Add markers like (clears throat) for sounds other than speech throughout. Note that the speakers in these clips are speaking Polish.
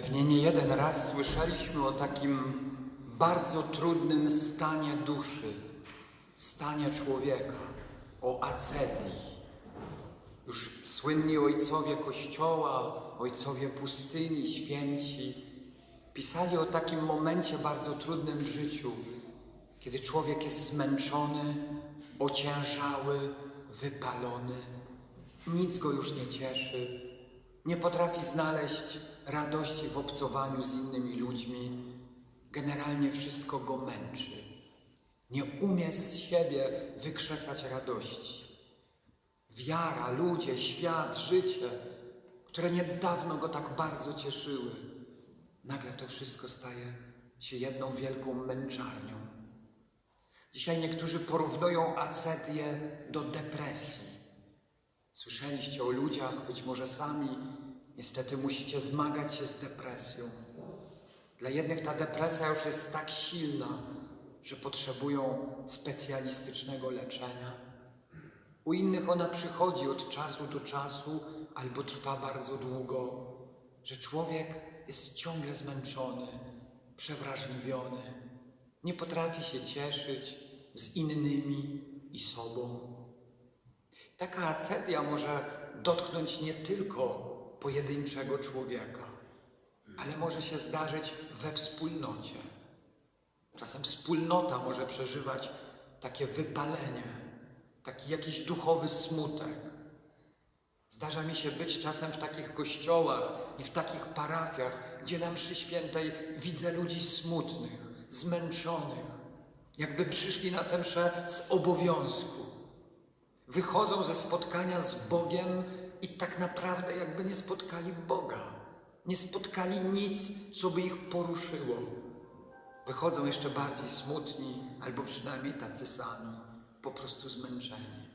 Pewnie nie jeden raz słyszeliśmy o takim bardzo trudnym stanie duszy, stanie człowieka, o acedii. Już słynni ojcowie Kościoła, ojcowie pustyni, święci, pisali o takim momencie bardzo trudnym w życiu, kiedy człowiek jest zmęczony, ociężały, wypalony, nic go już nie cieszy, nie potrafi znaleźć radości w obcowaniu z innymi ludźmi, generalnie wszystko go męczy. Nie umie z siebie wykrzesać radości. Wiara, ludzie, świat, życie, które niedawno go tak bardzo cieszyły, nagle to wszystko staje się jedną wielką męczarnią. Dzisiaj niektórzy porównują acetię do depresji. Słyszeliście o ludziach, być może sami niestety musicie zmagać się z depresją. Dla jednych ta depresja już jest tak silna, że potrzebują specjalistycznego leczenia. U innych ona przychodzi od czasu do czasu albo trwa bardzo długo, że człowiek jest ciągle zmęczony, przewrażliwiony, nie potrafi się cieszyć z innymi i sobą. Taka acedia może dotknąć nie tylko pojedynczego człowieka, ale może się zdarzyć we wspólnocie. Czasem wspólnota może przeżywać takie wypalenie, taki jakiś duchowy smutek. Zdarza mi się być czasem w takich kościołach i w takich parafiach, gdzie na mszy świętej widzę ludzi smutnych, zmęczonych, jakby przyszli na tę mszę z obowiązku. Wychodzą ze spotkania z Bogiem i tak naprawdę jakby nie spotkali Boga. Nie spotkali nic, co by ich poruszyło. Wychodzą jeszcze bardziej smutni, albo przynajmniej tacy sami, po prostu zmęczeni.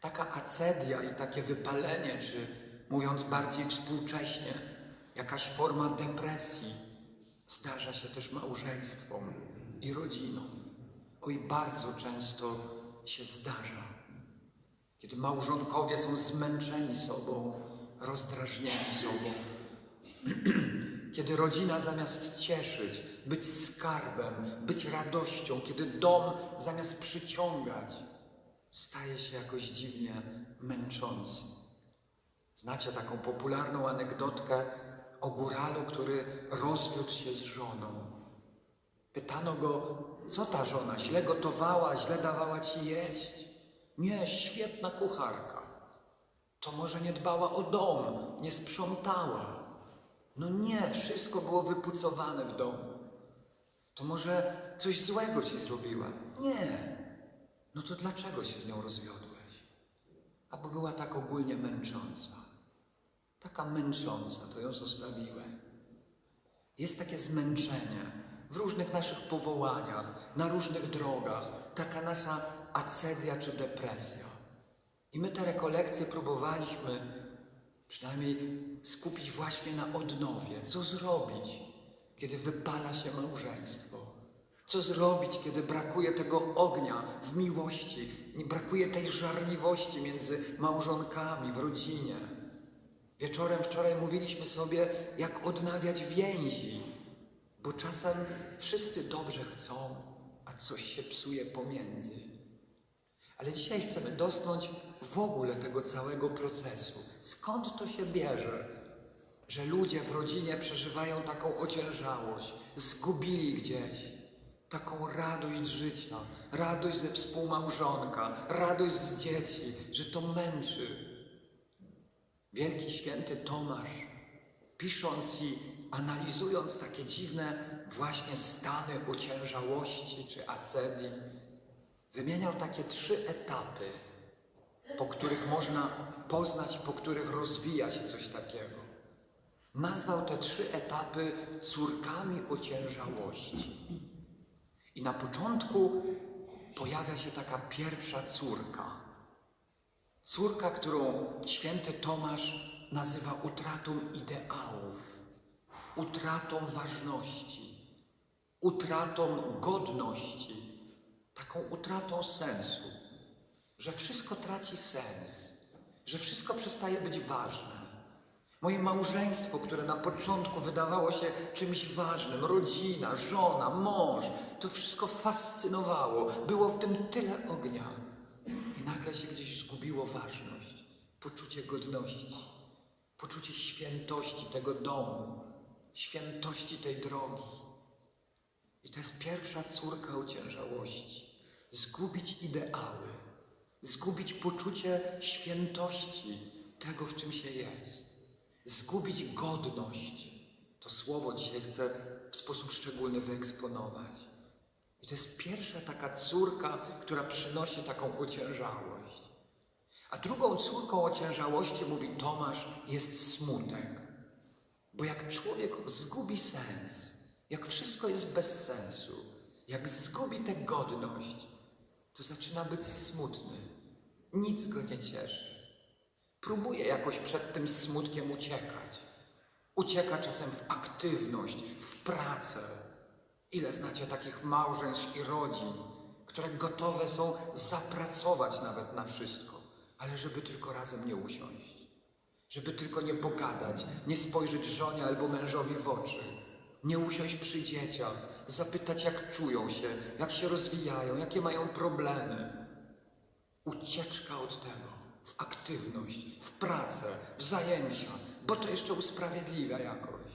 Taka acedia i takie wypalenie, czy mówiąc bardziej współcześnie, jakaś forma depresji, zdarza się też małżeństwom i rodzinom. Oj, bardzo często się zdarza. Kiedy małżonkowie są zmęczeni sobą, rozdrażnieni sobą. (clears throat) Kiedy rodzina zamiast cieszyć, być skarbem, być radością, kiedy dom zamiast przyciągać, staje się jakoś dziwnie męczący. Znacie taką popularną anegdotkę o góralu, który rozwiódł się z żoną. Pytano go, co ta żona, źle gotowała, źle dawała ci jeść? Nie, świetna kucharka. To może nie dbała o dom, nie sprzątała. No nie, wszystko było wypucowane w domu. To może coś złego ci zrobiła? Nie. No to dlaczego się z nią rozwiodłeś? A bo była tak ogólnie męcząca. Taka męcząca, to ją zostawiłem. Jest takie zmęczenie w różnych naszych powołaniach, na różnych drogach, taka nasza acedia czy depresja. I my te rekolekcje próbowaliśmy przynajmniej skupić właśnie na odnowie. Co zrobić, kiedy wypala się małżeństwo? Co zrobić, kiedy brakuje tego ognia w miłości, brakuje tej żarliwości między małżonkami w rodzinie? Wieczorem wczoraj mówiliśmy sobie, jak odnawiać więzi, bo czasem wszyscy dobrze chcą, a coś się psuje pomiędzy. Ale dzisiaj chcemy dotknąć w ogóle tego całego procesu. Skąd to się bierze, że ludzie w rodzinie przeżywają taką ociężałość, zgubili gdzieś taką radość życia, radość ze współmałżonka, radość z dzieci, że to męczy. Wielki święty Tomasz, pisząc i analizując takie dziwne właśnie stany ociężałości czy acedii, wymieniał takie trzy etapy, po których można poznać, po których rozwija się coś takiego. Nazwał te trzy etapy córkami ociężałości. I na początku pojawia się taka pierwsza córka. Córka, którą święty Tomasz nazywa utratą ideałów, utratą ważności, utratą godności, taką utratą sensu, że wszystko traci sens, że wszystko przestaje być ważne, Moje małżeństwo, które na początku wydawało się czymś ważnym, rodzina, żona, mąż, to wszystko fascynowało. Było w tym tyle ognia. I nagle się gdzieś zgubiło ważność, poczucie godności, poczucie świętości tego domu, świętości tej drogi. I to jest pierwsza córka ociężałości. Zgubić ideały, zgubić poczucie świętości tego, w czym się jest, zgubić godność. To słowo dzisiaj chcę w sposób szczególny wyeksponować. I to jest pierwsza taka córka, która przynosi taką ociężałość. A drugą córką ociężałości, mówi Tomasz, jest smutek. Bo jak człowiek zgubi sens, jak wszystko jest bez sensu, jak zgubi tę godność, to zaczyna być smutny. Nic go nie cieszy. Próbuje jakoś przed tym smutkiem uciekać. Ucieka czasem w aktywność, w pracę. Ile znacie takich małżeństw i rodzin, które gotowe są zapracować nawet na wszystko, ale żeby tylko razem nie usiąść, żeby tylko nie pogadać, nie spojrzeć żonie albo mężowi w oczy, nie usiąść przy dzieciach, zapytać jak czują się, jak się rozwijają, jakie mają problemy. Ucieczka od tego w aktywność, w pracę, w zajęcia, bo to jeszcze usprawiedliwia jakoś.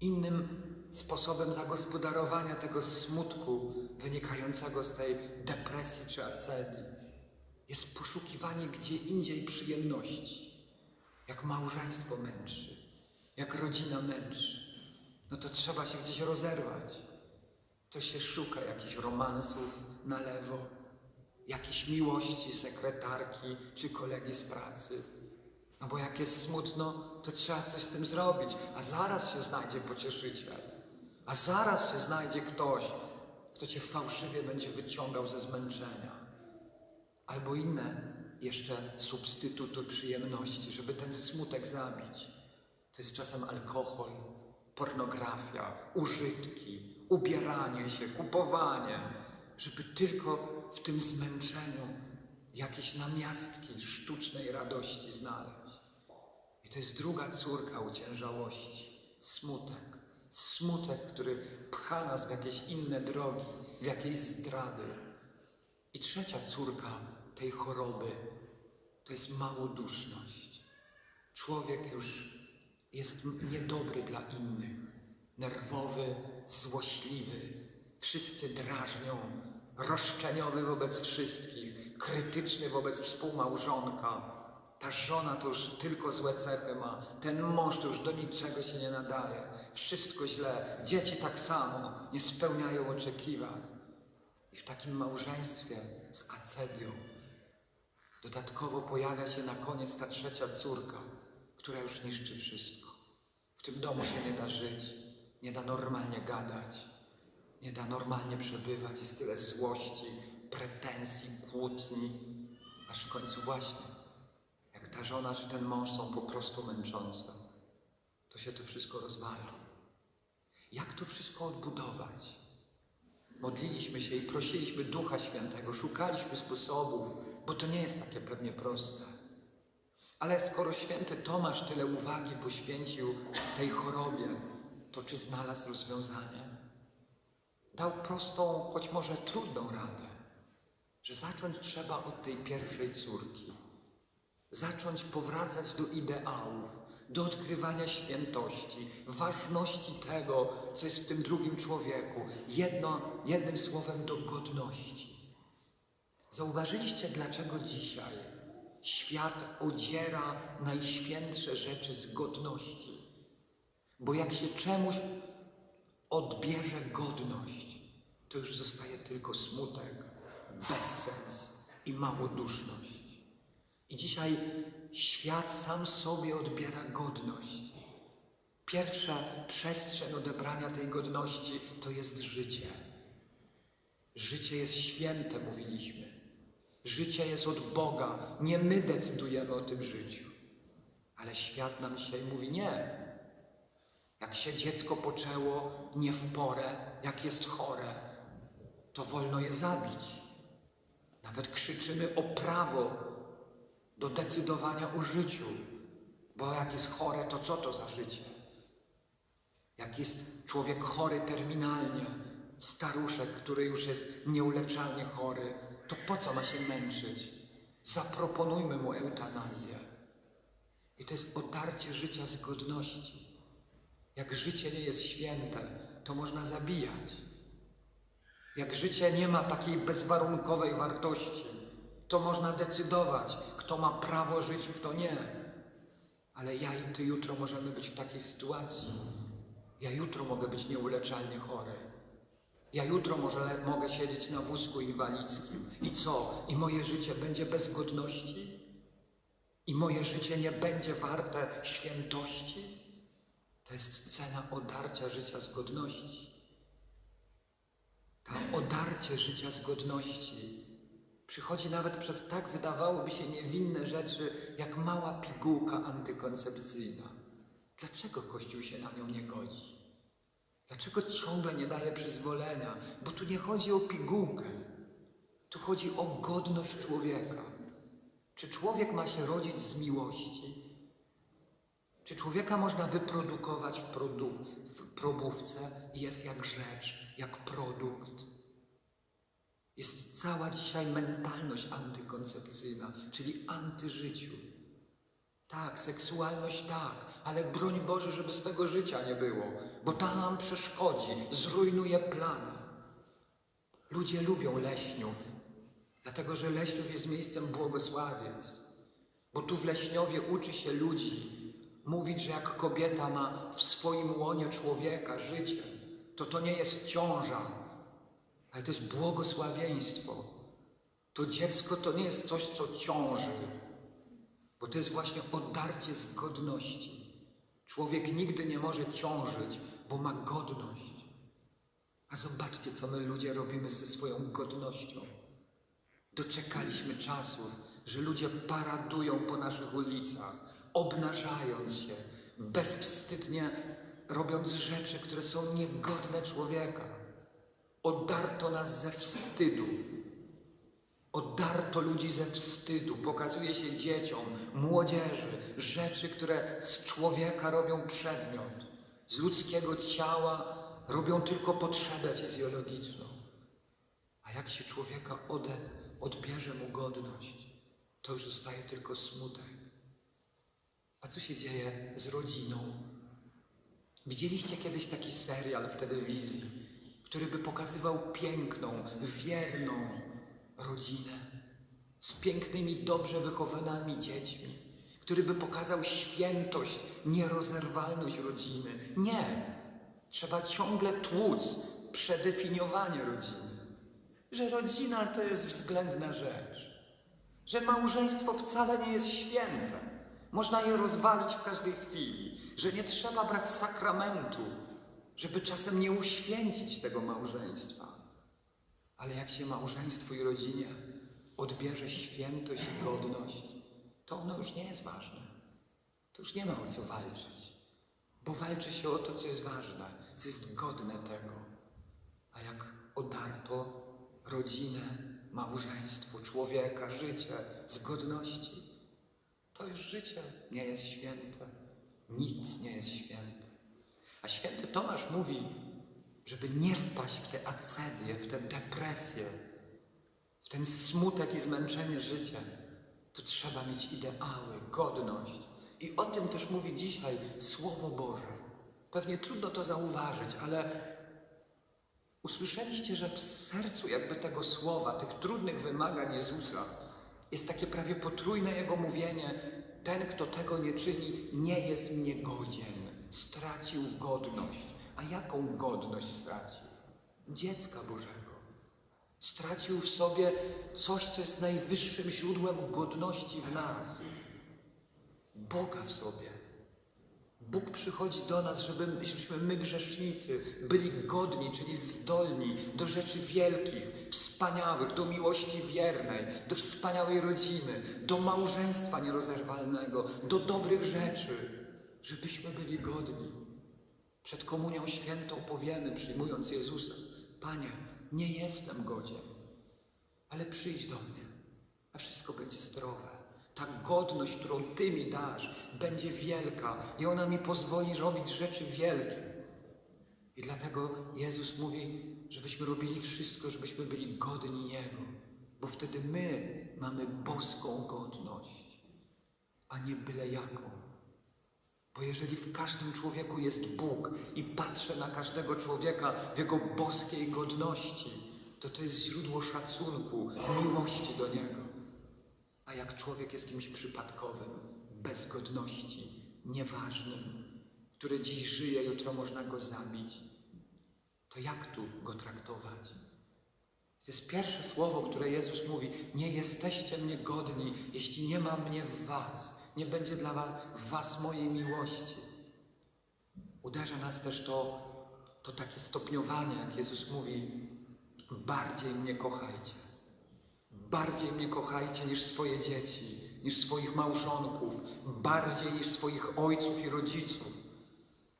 Innym sposobem zagospodarowania tego smutku wynikającego z tej depresji czy acedii jest poszukiwanie gdzie indziej przyjemności. Jak małżeństwo męczy, jak rodzina męczy, no to trzeba się gdzieś rozerwać. To się szuka jakichś romansów na lewo, jakiejś miłości sekretarki czy kolegi z pracy. No bo jak jest smutno, to trzeba coś z tym zrobić, a zaraz się znajdzie pocieszyciel. A zaraz się znajdzie ktoś, kto cię fałszywie będzie wyciągał ze zmęczenia. Albo inne jeszcze substytuty przyjemności, żeby ten smutek zabić. To jest czasem alkohol, pornografia, użytki, ubieranie się, kupowanie, żeby tylko w tym zmęczeniu jakieś namiastki sztucznej radości znaleźć. I to jest druga córka uciężałości smutek. Smutek, który pcha nas w jakieś inne drogi, w jakieś zdrady. I trzecia córka tej choroby to jest małoduszność. Człowiek już jest niedobry dla innych, nerwowy, złośliwy, wszyscy drażnią, roszczeniowy wobec wszystkich, krytyczny wobec współmałżonka. Ta żona to już tylko złe cechy ma, ten mąż to już do niczego się nie nadaje, wszystko źle, dzieci tak samo. Nie spełniają oczekiwań. I w takim małżeństwie z acedią dodatkowo pojawia się na koniec ta trzecia córka, która już niszczy wszystko. Tym domu się nie da żyć, nie da normalnie gadać, nie da normalnie przebywać. Jest tyle złości, pretensji, kłótni, aż w końcu właśnie, jak ta żona czy ten mąż są po prostu męczące, to się to wszystko rozwala. Jak to wszystko odbudować? Modliliśmy się i prosiliśmy Ducha Świętego, szukaliśmy sposobów, bo to nie jest takie pewnie proste. Ale skoro święty Tomasz tyle uwagi poświęcił tej chorobie, to czy znalazł rozwiązanie? Dał prostą, choć może trudną radę, że zacząć trzeba od tej pierwszej córki. Zacząć powracać do ideałów, do odkrywania świętości, ważności tego, co jest w tym drugim człowieku. Jedno, jednym słowem do godności. Zauważyliście, dlaczego dzisiaj świat odziera najświętsze rzeczy z godności? Bo jak się czemuś odbierze godność, to już zostaje tylko smutek, bezsens i małoduszność. I dzisiaj świat sam sobie odbiera godność. Pierwsza przestrzeń odebrania tej godności to jest życie. Życie jest święte, mówiliśmy. Życie jest od Boga. Nie my decydujemy o tym życiu. Ale świat nam dzisiaj mówi nie. Jak się dziecko poczęło nie w porę, jak jest chore, to wolno je zabić. Nawet krzyczymy o prawo do decydowania o życiu. Bo jak jest chore, to co to za życie? Jak jest człowiek chory terminalnie, staruszek, który już jest nieuleczalnie chory, to po co ma się męczyć? Zaproponujmy mu eutanazję. I to jest odarcie życia z godności. Jak życie nie jest święte, to można zabijać. Jak życie nie ma takiej bezwarunkowej wartości, to można decydować, kto ma prawo żyć, kto nie. Ale ja i ty jutro możemy być w takiej sytuacji. Ja jutro mogę być nieuleczalnie chory. Ja jutro może, mogę siedzieć na wózku inwalidzkim. I co? I moje życie będzie bez godności? I moje życie nie będzie warte świętości? To jest cena odarcia życia z godności. To odarcie życia z godności przychodzi nawet przez tak wydawałoby się niewinne rzeczy, jak mała pigułka antykoncepcyjna. Dlaczego Kościół się na nią nie godzi? Dlaczego ciągle nie daje przyzwolenia? Bo tu nie chodzi o pigułkę. Tu chodzi o godność człowieka. Czy człowiek ma się rodzić z miłości? Czy człowieka można wyprodukować w, produ- w probówce jest jak rzecz, jak produkt? Jest cała dzisiaj mentalność antykoncepcyjna, czyli antyżyciu. Tak, seksualność tak, ale broń Boże, żeby z tego życia nie było, bo ta nam przeszkodzi, zrujnuje plany. Ludzie lubią leśniów, dlatego że leśniów jest miejscem błogosławieństw. Bo tu w Leśniowie uczy się ludzi mówić, że jak kobieta ma w swoim łonie człowieka życie, to to nie jest ciąża, ale to jest błogosławieństwo. To dziecko to nie jest coś, co ciąży, bo to jest właśnie odarcie z godności. Człowiek nigdy nie może ciążyć, bo ma godność. A zobaczcie, co my ludzie robimy ze swoją godnością. Doczekaliśmy czasów, że ludzie paradują po naszych ulicach, obnażając się, bezwstydnie robiąc rzeczy, które są niegodne człowieka. Odarto nas ze wstydu. Odarto ludzi ze wstydu. Pokazuje się dzieciom, młodzieży rzeczy, które z człowieka robią przedmiot. Z ludzkiego ciała robią tylko potrzebę fizjologiczną. A jak się człowieka ode, odbierze mu godność, to już zostaje tylko smutek. A co się dzieje z rodziną? Widzieliście kiedyś taki serial w telewizji, który by pokazywał piękną, wierną rodzinę z pięknymi, dobrze wychowanymi dziećmi, który by pokazał świętość, nierozerwalność rodziny. Nie! Trzeba ciągle tłuc przedefiniowanie rodziny. Że rodzina to jest względna rzecz. Że małżeństwo wcale nie jest święte. Można je rozwalić w każdej chwili. Że nie trzeba brać sakramentu, żeby czasem nie uświęcić tego małżeństwa. Ale jak się małżeństwu i rodzinie odbierze świętość i godność, to ono już nie jest ważne. To już nie ma o co walczyć. Bo walczy się o to, co jest ważne, co jest godne tego. A jak odarto rodzinę, małżeństwo, człowieka, życie z godności, to już życie nie jest święte. Nic nie jest święte. A święty Tomasz mówi, żeby nie wpaść w tę acedię, w tę depresję, w ten smutek i zmęczenie życiem, to trzeba mieć ideały, godność. I o tym też mówi dzisiaj Słowo Boże. Pewnie trudno to zauważyć, ale usłyszeliście, że w sercu jakby tego słowa, tych trudnych wymagań Jezusa, jest takie prawie potrójne Jego mówienie: Ten, kto tego nie czyni, nie jest mnie godzien. Stracił godność. A jaką godność stracił? Dziecka Bożego. Stracił w sobie coś, co jest najwyższym źródłem godności w nas. Boga w sobie. Bóg przychodzi do nas, żeby, żebyśmy my grzesznicy byli godni, czyli zdolni do rzeczy wielkich, wspaniałych, do miłości wiernej, do wspaniałej rodziny, do małżeństwa nierozerwalnego, do dobrych rzeczy, żebyśmy byli godni. Przed Komunią Świętą powiemy, przyjmując Jezusa, Panie, nie jestem godzien, ale przyjdź do mnie, a wszystko będzie zdrowe. Ta godność, którą Ty mi dasz, będzie wielka i ona mi pozwoli robić rzeczy wielkie. I dlatego Jezus mówi, żebyśmy robili wszystko, żebyśmy byli godni Niego, bo wtedy my mamy boską godność, a nie byle jaką. Bo jeżeli w każdym człowieku jest Bóg i patrzę na każdego człowieka w jego boskiej godności, to to jest źródło szacunku, miłości do Niego. A jak człowiek jest kimś przypadkowym, bez godności, nieważnym, który dziś żyje, jutro można go zabić, to jak tu go traktować? To jest pierwsze słowo, które Jezus mówi: Nie jesteście mnie godni, jeśli nie ma mnie w Was, nie będzie dla Was w Was mojej miłości. Uderza nas też to, to takie stopniowanie, jak Jezus mówi: Bardziej mnie kochajcie. Bardziej mnie kochajcie niż swoje dzieci, niż swoich małżonków, bardziej niż swoich ojców i rodziców.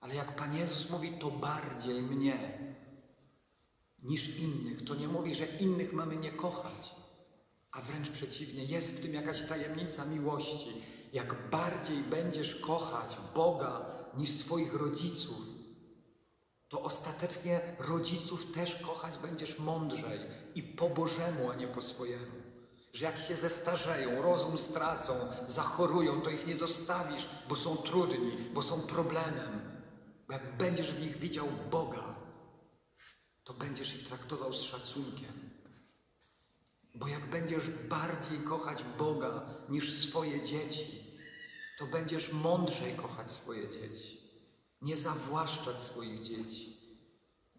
Ale jak Pan Jezus mówi, to bardziej mnie niż innych. To nie mówi, że innych mamy nie kochać, a wręcz przeciwnie, jest w tym jakaś tajemnica miłości. Jak bardziej będziesz kochać Boga niż swoich rodziców, to ostatecznie rodziców też kochać będziesz mądrzej i po Bożemu, a nie po swojemu. Że jak się zestarzeją, rozum stracą, zachorują, to ich nie zostawisz, bo są trudni, bo są problemem. Bo jak będziesz w nich widział Boga, to będziesz ich traktował z szacunkiem. Bo jak będziesz bardziej kochać Boga niż swoje dzieci, to będziesz mądrzej kochać swoje dzieci. Nie zawłaszczać swoich dzieci.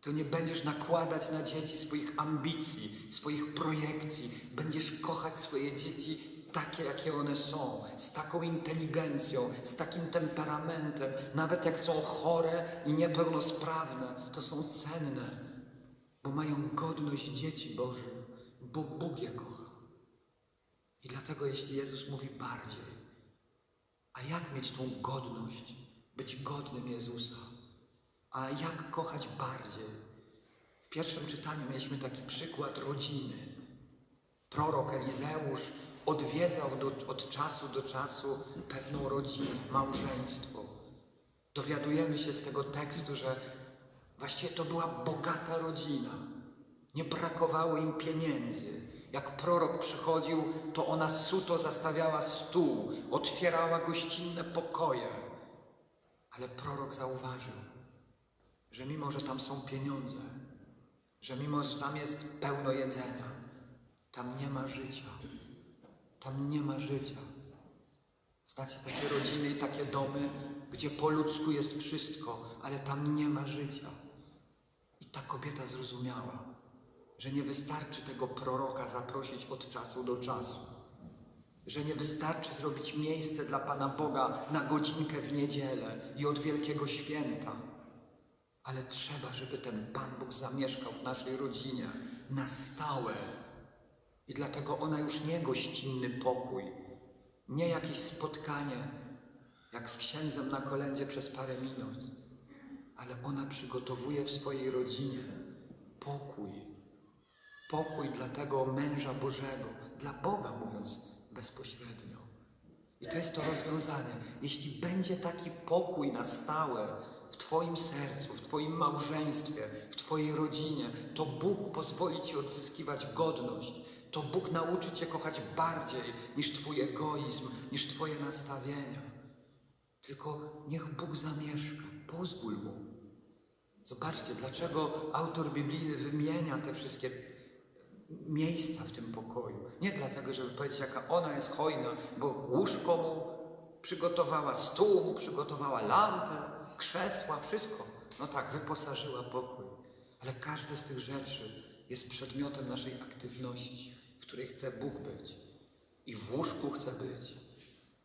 To nie będziesz nakładać na dzieci swoich ambicji, swoich projekcji. Będziesz kochać swoje dzieci takie, jakie one są, z taką inteligencją, z takim temperamentem. Nawet jak są chore i niepełnosprawne, to są cenne bo mają godność dzieci Bożych, bo Bóg je kocha. I dlatego, jeśli Jezus mówi bardziej, a jak mieć tą godność, być godnym Jezusa, a jak kochać bardziej? W pierwszym czytaniu mieliśmy taki przykład rodziny. Prorok Elizeusz odwiedzał do, od czasu do czasu pewną rodzinę, małżeństwo. Dowiadujemy się z tego tekstu, że Właściwie to była bogata rodzina. Nie brakowało im pieniędzy. Jak prorok przychodził, to ona suto zastawiała stół, otwierała gościnne pokoje. Ale prorok zauważył, że mimo, że tam są pieniądze, że mimo, że tam jest pełno jedzenia, tam nie ma życia. Tam nie ma życia. Znacie takie rodziny i takie domy, gdzie po ludzku jest wszystko, ale tam nie ma życia. I ta kobieta zrozumiała, że nie wystarczy tego proroka zaprosić od czasu do czasu, że nie wystarczy zrobić miejsce dla Pana Boga na godzinkę w niedzielę i od Wielkiego Święta, ale trzeba, żeby ten Pan Bóg zamieszkał w naszej rodzinie na stałe. I dlatego ona już nie gościnny pokój, nie jakieś spotkanie, jak z księdzem na kolędzie przez parę minut, ale ona przygotowuje w swojej rodzinie pokój. Pokój dla tego męża Bożego, dla Boga mówiąc bezpośrednio. I to jest to rozwiązanie. Jeśli będzie taki pokój na stałe w Twoim sercu, w Twoim małżeństwie, w Twojej rodzinie, to Bóg pozwoli Ci odzyskiwać godność. To Bóg nauczy Cię kochać bardziej niż Twój egoizm, niż Twoje nastawienia. Tylko niech Bóg zamieszka. Pozwól Mu. Zobaczcie, dlaczego autor biblijny wymienia te wszystkie miejsca w tym pokoju. Nie dlatego, żeby powiedzieć, jaka ona jest hojna, bo łóżko mu przygotowała, stół mu przygotowała, lampę, krzesła, wszystko. No tak, wyposażyła pokój. Ale każde z tych rzeczy jest przedmiotem naszej aktywności, w której chce Bóg być. I w łóżku chce być,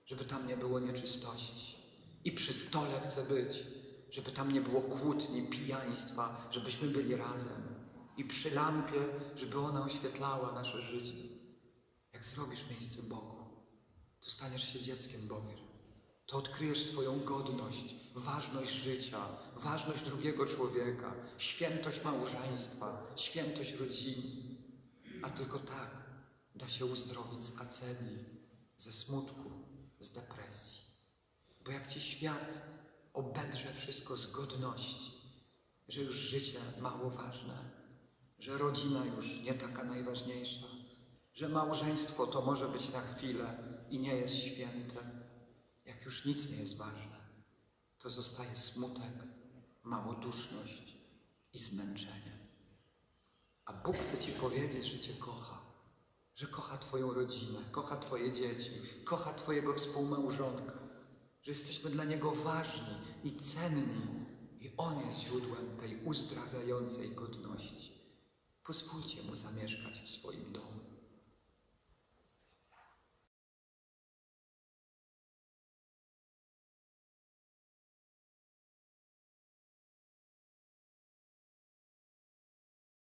żeby tam nie było nieczystości. I przy stole chce być, żeby tam nie było kłótni, pijaństwa, żebyśmy byli razem. I przy lampie, żeby ona oświetlała nasze życie. Jak zrobisz miejsce Bogu, to staniesz się dzieckiem Bogiem. To odkryjesz swoją godność, ważność życia, ważność drugiego człowieka, świętość małżeństwa, świętość rodziny. A tylko tak da się uzdrowić z acedii, ze smutku, z depresji. Bo jak ci świat obedrze wszystko z godności, że już życie mało ważne, że rodzina już nie taka najważniejsza, że małżeństwo to może być na chwilę i nie jest święte, jak już nic nie jest ważne, to zostaje smutek, małoduszność i zmęczenie. A Bóg chce Ci powiedzieć, że Cię kocha, że kocha Twoją rodzinę, kocha Twoje dzieci, kocha Twojego współmałżonka, że jesteśmy dla Niego ważni i cenni i On jest źródłem tej uzdrawiającej godności. Pozwólcie Mu zamieszkać w swoim domu.